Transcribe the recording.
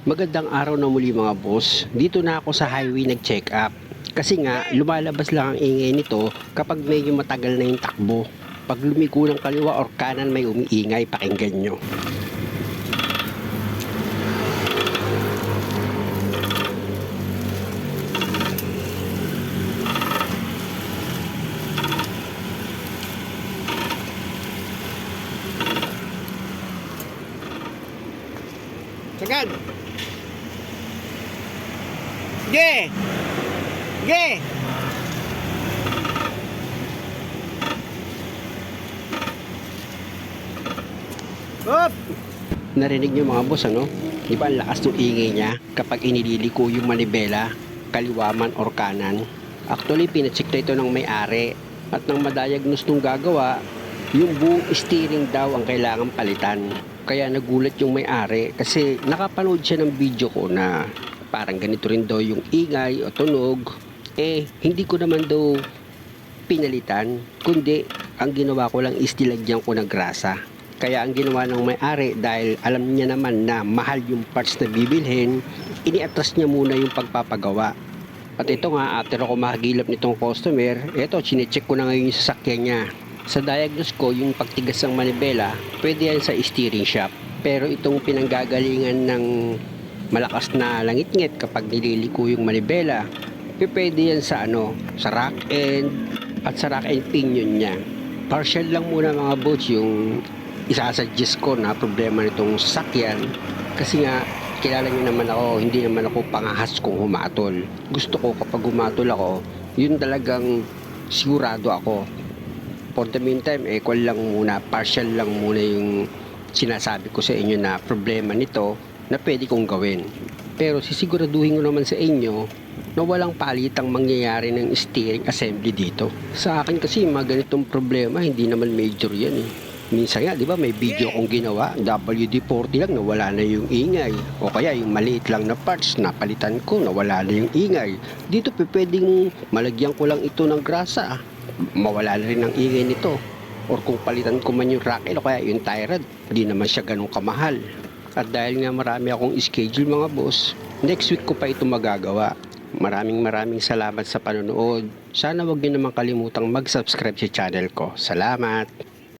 Magandang araw na muli mga boss. Dito na ako sa highway nag-check up. Kasi nga, lumalabas lang ang ingay nito kapag medyo matagal na yung takbo. Pag lumiko ng kaliwa or kanan may umiingay, pakinggan nyo. Sagad! Ge! Ge! Up! Narinig niyo mga boss ano? Di ba ang lakas ng ingay niya kapag inililiko yung manibela, kaliwaman or kanan? Actually, pinacheck na ito ng may-ari at nang madiagnose nung gagawa, yung buong steering daw ang kailangan palitan. Kaya nagulat yung may-ari kasi nakapanood siya ng video ko na parang ganito rin daw yung ingay o tunog. Eh, hindi ko naman daw pinalitan, kundi ang ginawa ko lang is nilagyan ko ng grasa. Kaya ang ginawa ng may-ari dahil alam niya naman na mahal yung parts na bibilhin, iniatras niya muna yung pagpapagawa. At ito nga, after ako makagilap nitong customer, ito, chinecheck ko na ngayon yung sasakyan niya. Sa diagnose ko, yung pagtigas ng manibela, pwede yan sa steering shop. Pero itong pinanggagalingan ng malakas na langit-ngit kapag nililiko yung manibela, pwede yan sa ano, sa rack end at sa rack end pinion niya. Partial lang muna mga boats yung isasuggest ko na problema nitong sasakyan kasi nga kilala niyo naman ako hindi naman ako pangahas kung humatol gusto ko kapag humatol ako yun talagang sigurado ako for the meantime eh kwan lang muna partial lang muna yung sinasabi ko sa inyo na problema nito na pwede kong gawin pero sisiguraduhin ko naman sa inyo na walang palitang mangyayari ng steering assembly dito. Sa akin kasi mga ganitong problema hindi naman major yan eh. Minsan nga, di ba, may video akong ginawa, WD-40 lang, nawala na yung ingay. O kaya yung maliit lang na parts, napalitan ko, nawala na yung ingay. Dito, pwedeng malagyan ko lang ito ng grasa. Mawala na rin ang ingay nito. Or kung palitan ko man yung racket o kaya yung tie rod, di naman siya ganun kamahal. At dahil nga marami akong schedule mga boss, next week ko pa ito magagawa. Maraming maraming salamat sa panonood. Sana wag niyo naman kalimutang mag-subscribe sa channel ko. Salamat!